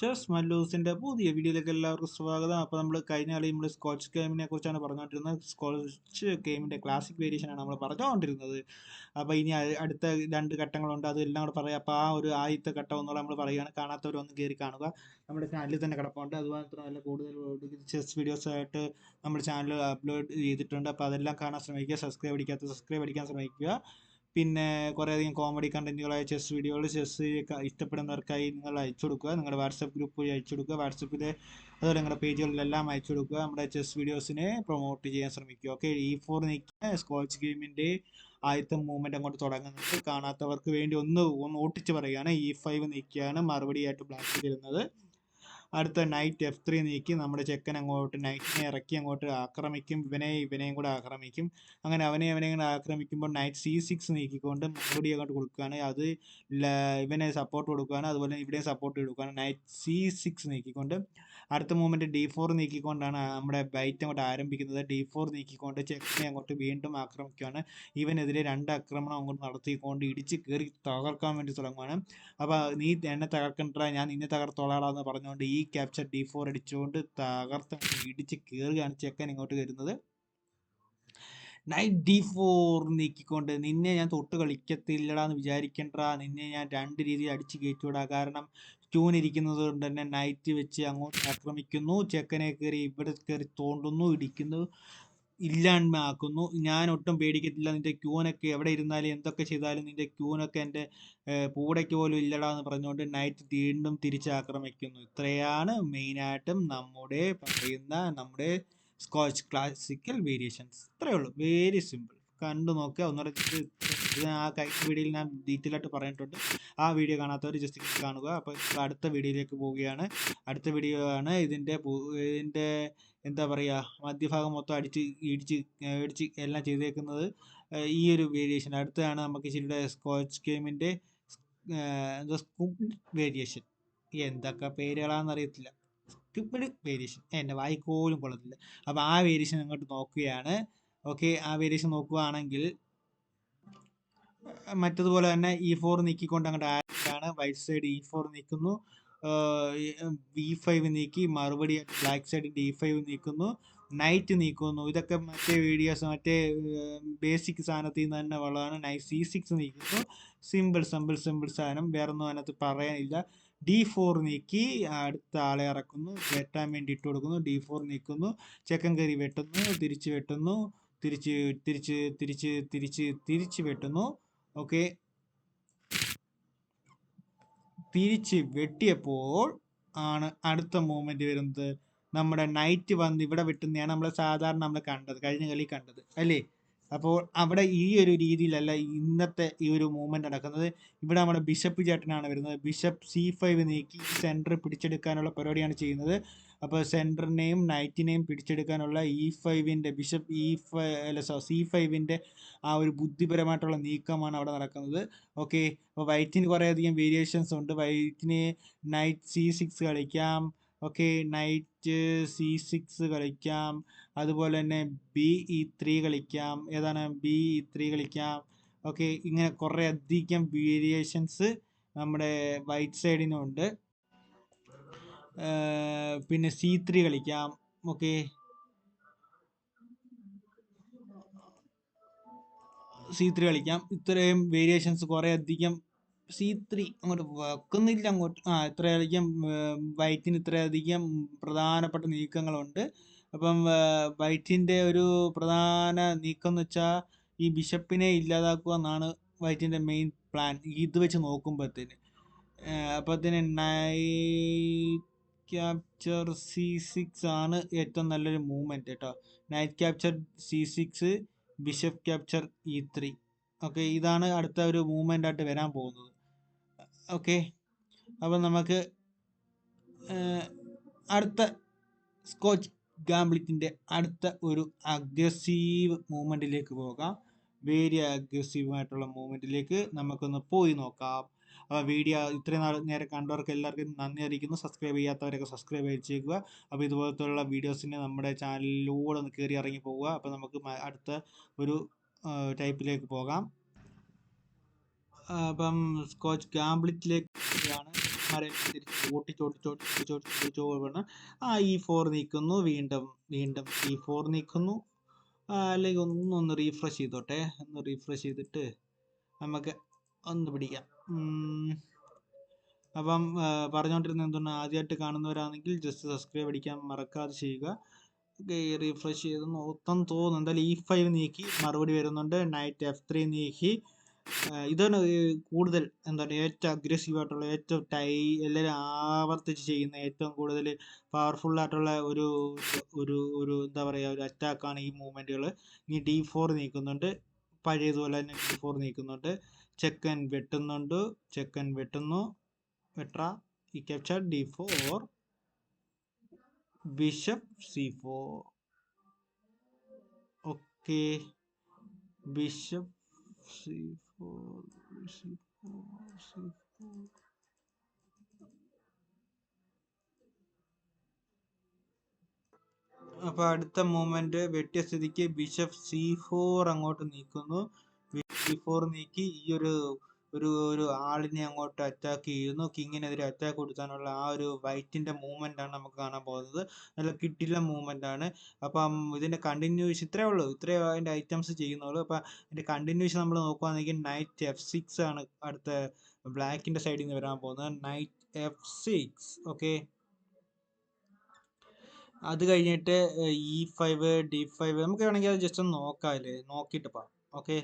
Chess മല്ലൂസിന്റെ പുതിയ വീഡിയോയിലേക്ക് എല്ലാവർക്കും സ്വാഗതം. അപ്പോൾ നമ്മൾ കഴിഞ്ഞ കളി നമ്മൾ സ്കോച്ച് ഗെയിമിനെ കുറിച്ചാണ് പറഞ്ഞുകൊണ്ടിരുന്നത് സ്കോച്ച് ഗെയിമിന്റെ ക്ലാസിക് വേരിയേഷനാണ് നമ്മൾ പറഞ്ഞുകൊണ്ടിരുന്നത് അപ്പോൾ ഇനി അടുത്ത രണ്ട് ഘട്ടങ്ങളുണ്ട്. അതെല്ലാം കൂടെ പറയാം. അപ്പോൾ ആ ഒരു ആദ്യത്തെ ഘട്ടം എന്നുള്ള നമ്മൾ പറയുകയാണ്. കാണാത്തവരൊന്ന് കയറി കാണുക. നമ്മുടെ ചാനലിൽ തന്നെ കിടപ്പുണ്ട്. അതുമാത്രമല്ല കൂടുതൽ ചെസ് വീഡിയോസ് ആയിട്ട് നമ്മുടെ ചാനൽ അപ്ലോഡ് ചെയ്തിട്ടുണ്ട്. അപ്പോൾ അതെല്ലാം കാണാൻ ശ്രമിക്കുക. സബ്സ്ക്രൈബ് അടിക്കാത്ത സബ്സ്ക്രൈബ് അടിക്കാൻ ശ്രമിക്കുക. പിന്നെ കുറേ അധികം കോമഡി കണ്ടന്റുകളായ ചെസ് വീഡിയോകൾ ചെസ് ഇഷ്ടപ്പെടുന്നവർക്കായി നിങ്ങൾ അയച്ചു കൊടുക്കുക. നിങ്ങളുടെ വാട്സപ്പ് ഗ്രൂപ്പ് വഴി അയച്ചു കൊടുക്കുക. വാട്സപ്പിൽ അതുപോലെ നിങ്ങളുടെ പേജുകളിലെല്ലാം അയച്ചു കൊടുക്കുക. നമ്മുടെ ചെസ് വീഡിയോസിനെ പ്രൊമോട്ട് ചെയ്യാൻ ശ്രമിക്കുക. ഓക്കെ ഈ ഫോർ നീക്കിയ സ്കോച്ച് ഗെയിമിന്റെ ആദ്യത്തെ മൂവ്മെന്റ് അങ്ങോട്ട് തുടങ്ങുന്നത് കാണാത്തവർക്ക് വേണ്ടി ഒന്ന് ഒന്ന് ഓട്ടിച്ച് പറയുകയാണ്. ഇ ഫൈവ് നീക്കിയാണ് മറുപടിയായിട്ട് ബ്ലാക്ക് തരുന്നത് അടുത്ത നൈറ്റ് എഫ് ത്രീ നീക്കി നമ്മുടെ ചെക്കൻ അങ്ങോട്ട് നൈറ്റിനെ ഇറക്കി അങ്ങോട്ട് ആക്രമിക്കും. ഇവനെ ഇവനെയും കൂടെ ആക്രമിക്കും. അങ്ങനെ അവനെ അവനെയും കൂടെ ആക്രമിക്കുമ്പോൾ നൈറ്റ് സി സിക്സ് നീക്കിക്കൊണ്ട് മറുപടി അങ്ങോട്ട് കൊടുക്കുകയാണ്. അത് ഇവനെ സപ്പോർട്ട് കൊടുക്കുകയാണ്. അതുപോലെ ഇവിടെയും സപ്പോർട്ട് കൊടുക്കുകയാണ്. നൈറ്റ് സി സിക്സ് നീക്കിക്കൊണ്ട് അടുത്ത മൂവ്മെന്റ് ഡി ഫോർ നീക്കിക്കൊണ്ടാണ് നമ്മുടെ ബൈറ്റ് അങ്ങോട്ട് ആരംഭിക്കുന്നത്. ഡി ഫോർ നീക്കിക്കൊണ്ട് ചെക്കിനെ അങ്ങോട്ട് വീണ്ടും ആക്രമിക്കുകയാണ്. ഇവനെതിരെ രണ്ട് ആക്രമണം അങ്ങോട്ട് നടത്തിക്കൊണ്ട് ഇടിച്ച് കയറി തകർക്കാൻ വേണ്ടി തുടങ്ങുകയാണ് അപ്പോൾ നീ എന്നെ തകർക്കണ്ട ഞാൻ നിന്നെ തകർത്തോളാടാന്ന് പറഞ്ഞുകൊണ്ട് ഈ ക്യാപ്ചർ ഡി ഫോർ അടിച്ചുകൊണ്ട് തകർത്ത് ഇടിച്ച് കയറുകയാണ് ചെക്കൻ ഇങ്ങോട്ട് വരുന്നത്. നൈറ്റ് ഡി ഫോർ നീക്കിക്കൊണ്ട് നിന്നെ ഞാൻ തൊട്ട് കളിക്കത്തില്ലടാന്ന് വിചാരിക്കണ്ട നിന്നെ ഞാൻ രണ്ട് രീതിയിൽ അടിച്ച് കയറ്റിവിടാ. കാരണം ട്യൂൺ ഇരിക്കുന്നത് കൊണ്ട് തന്നെ നൈറ്റ് വെച്ച് അങ്ങോട്ട് ആക്രമിക്കുന്നു. ചെക്കനെ കയറി ഇവിടെ കയറി തോണ്ടുന്നു ഇടിക്കുന്നു ഇല്ലായ്മയാക്കുന്നു. ഞാൻ ഒട്ടും പേടിക്കത്തില്ല നിന്റെ ക്യൂനൊക്കെ എവിടെ ഇരുന്നാലും എന്തൊക്കെ ചെയ്താലും നിന്റെ ക്യൂനൊക്കെ എന്റെ പൂടയ്ക്ക് പോലും ഇല്ലടാ എന്ന് പറഞ്ഞുകൊണ്ട് നൈറ്റ് വീണ്ടും തിരിച്ച് ആക്രമിക്കുന്നു ഇത്രയാണ് മെയിനായിട്ടും നമ്മുടെ പറയുന്ന നമ്മുടെ സ്കോച്ച് ക്ലാസിക്കൽ വേരിയേഷൻസ് ഇത്രയേ ഉള്ളൂ. വെരി സിമ്പിൾ കണ്ടു നോക്കുക. ഒന്നുകൂടെ ഇത് ആ കഴിഞ്ഞ വീഡിയോയിൽ ഞാൻ ഡീറ്റെയിൽ ആയിട്ട് പറഞ്ഞിട്ടുണ്ട്. ആ വീഡിയോ കാണാത്തവർ ജസ്റ്റ് കാണുക. അപ്പോൾ അടുത്ത വീഡിയോയിലേക്ക് പോവുകയാണ്. അടുത്ത വീഡിയോ ആണ് ഇതിന്റെ ഇതിന്റെ എന്താ പറയുക മധ്യഭാഗം മൊത്തം അടിച്ച് ഇടിച്ച് ഇടിച്ച് എല്ലാം ചെയ്തേക്കുന്നത് ഈ ഒരു വേരിയേഷൻ അടുത്തതാണ് നമുക്ക് ഇച്ചിരിയുടെ സ്കോച്ച് ഗെയിമിന്റെ എന്താ സ്കൂപ്പ് വേരിയേഷൻ എന്തൊക്കെ പേരുകളാണെന്ന് അറിയത്തില്ല. സ്കിപ്പിഡ് വേരിയേഷൻ എന്റെ വായിക്കോലും കൊള്ളത്തില്ല. അപ്പോൾ ആ വേരിയേഷൻ അങ്ങോട്ട് നോക്കുകയാണ്. ഓക്കെ ആ വേരിയേഷൻ നോക്കുകയാണെങ്കിൽ മറ്റതുപോലെ തന്നെ ഇ ഫോർ നീക്കിക്കൊണ്ട് അങ്ങോട്ട് ആണ് വൈറ്റ് സൈഡ് ഇ ഫോർ നീക്കുന്നു. വി ഫൈവ് നീക്കി മറുപടി ബ്ലാക്ക് സൈഡിന്റെ ഇ ഫൈവ് നീക്കുന്നു. നൈറ്റ് നീക്കുന്നു. ഇതൊക്കെ മറ്റേ വീഡിയോസ് മറ്റേ ബേസിക് സാധനത്തിൽ നിന്ന് തന്നെ ഉള്ളതാണ്. നൈറ്റ് സി സിക്സ് നീക്കുന്നു. സിമ്പിൾ സിമ്പിൾ സിമ്പിൾ സാധനം. വേറൊന്നും അതിനകത്ത് പറയാനില്ല. ഡി ഫോർ നീക്കി അടുത്ത ആളെ ഇറക്കുന്നു. വെട്ടാൻ വേണ്ടി ഇട്ട് കൊടുക്കുന്നു. ഡി ഫോർ നീക്കുന്നു. ചെക്കൻ കറി വെട്ടുന്നു. തിരിച്ച് വെട്ടുന്നു. തിരിച്ച് തിരിച്ച് തിരിച്ച് തിരിച്ച് തിരിച്ച് വെട്ടുന്നു. ഓക്കെ തിരിച്ച് വെട്ടിയപ്പോൾ ആണ് അടുത്ത മൂവ്മെന്റ് വരുന്നത്. നമ്മുടെ നൈറ്റ് വന്ന് ഇവിടെ വെട്ടുന്നതാണ് നമ്മൾ സാധാരണ നമ്മൾ കണ്ടത് കഴിഞ്ഞ കളി കണ്ടത് അല്ലേ? അപ്പോൾ അവിടെ ഈ ഒരു രീതിയിലല്ല ഇന്നത്തെ ഈ ഒരു മൂവ്മെന്റ് നടക്കുന്നത്. ഇവിടെ നമ്മുടെ ബിഷപ്പ് ചേട്ടനാണ് വരുന്നത്. ബിഷപ്പ് സി ഫൈവ് നീക്കി സെന്റർ പിടിച്ചെടുക്കാനുള്ള പരിപാടിയാണ് ചെയ്യുന്നത്. അപ്പോൾ സെന്ററിനെയും നൈറ്റിനെയും പിടിച്ചെടുക്കാനുള്ള ഇ ഫൈവിന്റെ ബിഷപ്പ് ഇ ഫൈ അല്ല സോ സി ഫൈവിന്റെ ആ ഒരു ബുദ്ധിപരമായിട്ടുള്ള നീക്കമാണ് അവിടെ നടക്കുന്നത്. ഓക്കെ അപ്പോൾ വൈറ്റിന് കുറേയധികം വേരിയേഷൻസ് ഉണ്ട്. വൈറ്റിന് നൈറ്റ് സി സിക്സ് കളിക്കാം. ഓക്കെ നൈറ്റ് സി സിക്സ് കളിക്കാം. അതുപോലെ തന്നെ ബി ഇ ത്രീ കളിക്കാം. ഏതാണ്? ബി ഇ ത്രീ കളിക്കാം. ഓക്കെ ഇങ്ങനെ കുറേ അധികം വേരിയേഷൻസ് നമ്മുടെ വൈറ്റ് സൈഡിനുണ്ട് പിന്നെ സി ത്രീ കളിക്കാം. ഓക്കെ സി ത്രീ കളിക്കാം. ഇത്രയും വേരിയേഷൻസ് കുറേ അധികം സി ത്രീ അങ്ങോട്ട് വെക്കുന്നില്ല അങ്ങോട്ട്. ആ ഇത്രയധികം വൈറ്റിന് ഇത്രയധികം പ്രധാനപ്പെട്ട നീക്കങ്ങളുണ്ട്. അപ്പം വൈറ്റിന്റെ ഒരു പ്രധാന നീക്കം എന്ന് വെച്ചാൽ ഈ ബിഷപ്പിനെ ഇല്ലാതാക്കുക എന്നാണ് വൈറ്റിന്റെ മെയിൻ പ്ലാൻ ഇത് വെച്ച് നോക്കുമ്പോഴത്തേന് അപ്പോഴത്തേന് നൈറ്റ് ക്യാപ്ചർ സി സിക്സ് ആണ് ഏറ്റവും നല്ലൊരു മൂവ്മെന്റ് കേട്ടോ. Knight capture C six bishop capture E three okay ഇതാണ് അടുത്ത ഒരു മൂവ്മെന്റ് ആയിട്ട് വരാൻ പോകുന്നത്. ഓക്കെ അപ്പം നമുക്ക് അടുത്ത സ്കോച്ച് ഗാംബ്ലിറ്റിന്റെ അടുത്ത ഒരു അഗ്രസീവ് മൂവ്മെന്റിലേക്ക് പോകാം. വേരി അഗ്രസീവ് ആയിട്ടുള്ള മൂവ്മെന്റിലേക്ക് നമുക്കൊന്ന് പോയി നോക്കാം. വീഡിയോ ഇത്രയും നാൾ നേരെ കണ്ടവർക്ക് എല്ലാവർക്കും നന്ദി അറിയിക്കുന്നു. സബ്സ്ക്രൈബ് ചെയ്യാത്തവരൊക്കെ സബ്സ്ക്രൈബ് ചെയ്തേക്കുക അപ്പോൾ ഇതുപോലത്തുള്ള വീഡിയോസിന് നമ്മുടെ ചാനലിലൂടെ ഒന്ന് കയറി ഇറങ്ങി പോവുക. അപ്പോൾ നമുക്ക് അടുത്ത ഒരു ടൈപ്പിലേക്ക് പോകാം. അപ്പം സ്കോച്ച് ഗാംബ്ലിറ്റിലേക്കാണ് ആ ഇ ഫോർ നീക്കുന്നു. വീണ്ടും വീണ്ടും ഇ ഫോർ നീക്കുന്നു. അല്ലെങ്കിൽ ഒന്നൊന്ന് റീഫ്രഷ് ചെയ്തോട്ടെ. ഒന്ന് റീഫ്രഷ് ചെയ്തിട്ട് നമുക്ക് ഒന്ന് പിടിക്കാം. അപ്പം പറഞ്ഞുകൊണ്ടിരുന്നത് എന്താണ് ആദ്യമായിട്ട് കാണുന്നവരാണെങ്കിൽ ജസ്റ്റ് സബ്സ്ക്രൈബ് അടിക്കാൻ മറക്കാതെ ചെയ്യുക. ഓക്കെ റീഫ്രഷ് ചെയ്ത് മൊത്തം തോന്നുന്നു എന്തായാലും ഇ ഫൈവ് നീക്കി മറുപടി വരുന്നുണ്ട്. നൈറ്റ് എഫ് ത്രീ നീക്കി. ഇതാണ് കൂടുതൽ എന്താണ് ഏറ്റവും അഗ്രസീവ് ആയിട്ടുള്ള ഏറ്റവും ടൈ എല്ലാവരും ആവർത്തിച്ച് ചെയ്യുന്ന ഏറ്റവും കൂടുതൽ പവർഫുൾ ആയിട്ടുള്ള ഒരു ഒരു ഒരു എന്താ പറയുക ഒരു അറ്റാക്കാണ് ഈ മൂവ്മെന്റുകൾ ഇനി ഡി ഫോർ നീക്കുന്നുണ്ട്. പഴയതുപോലെ തന്നെ ഡി ഫോർ നീക്കുന്നുണ്ട്. ചെക്കൻ വെട്ടുന്നുണ്ട്. ചെക്കൻ വെട്ടുന്നു. വെട്ര ഈ capture D four. Bishop C four. Okay. Bishop C four. C four. അപ്പോൾ അടുത്ത മൂവ്മെന്റ്. വെട്ടിയ സ്ഥിതിക്ക് ബിഷപ്പ് സി ഫോർ അങ്ങോട്ട് നീക്കുന്നു. സി ഫോർ നീക്കി ഈ ഒരു ഒരു ഒരു ആളിനെ അങ്ങോട്ട് അറ്റാക്ക് ചെയ്യുന്നു. കിങ്ങിനെതിരെ അറ്റാക്ക് കൊടുക്കാനുള്ള ആ ഒരു വൈറ്റിന്റെ മൂവ്മെന്റ് ആണ് നമുക്ക് കാണാൻ പോകുന്നത്. നല്ല കിട്ടില്ല മൂവ്മെന്റ് ആണ്. അപ്പം ഇതിന്റെ കണ്ടിന്യൂഷൻ ഇത്രേ ഉള്ളൂ. ഇത്രേ അതിന്റെ ഐറ്റംസ് ചെയ്യുന്നുള്ളൂ. അപ്പം അതിന്റെ കണ്ടിന്യൂഷൻ നമ്മൾ നോക്കുകയാണെങ്കിൽ നൈറ്റ് എഫ് സിക്സ് ആണ് അടുത്ത ബ്ലാക്കിന്റെ സൈഡിൽ നിന്ന് വരാൻ പോകുന്നത്. നൈറ്റ് എഫ് സിക്സ് ഓക്കെ അത് കഴിഞ്ഞിട്ട് ഇ ഫൈവ് ഡി ഫൈവ് നമുക്ക് വേണമെങ്കിൽ അത് ജസ്റ്റ് ഒന്ന് നോക്കാം അല്ലേ? നോക്കിയിട്ട് പോവാം ഓക്കെ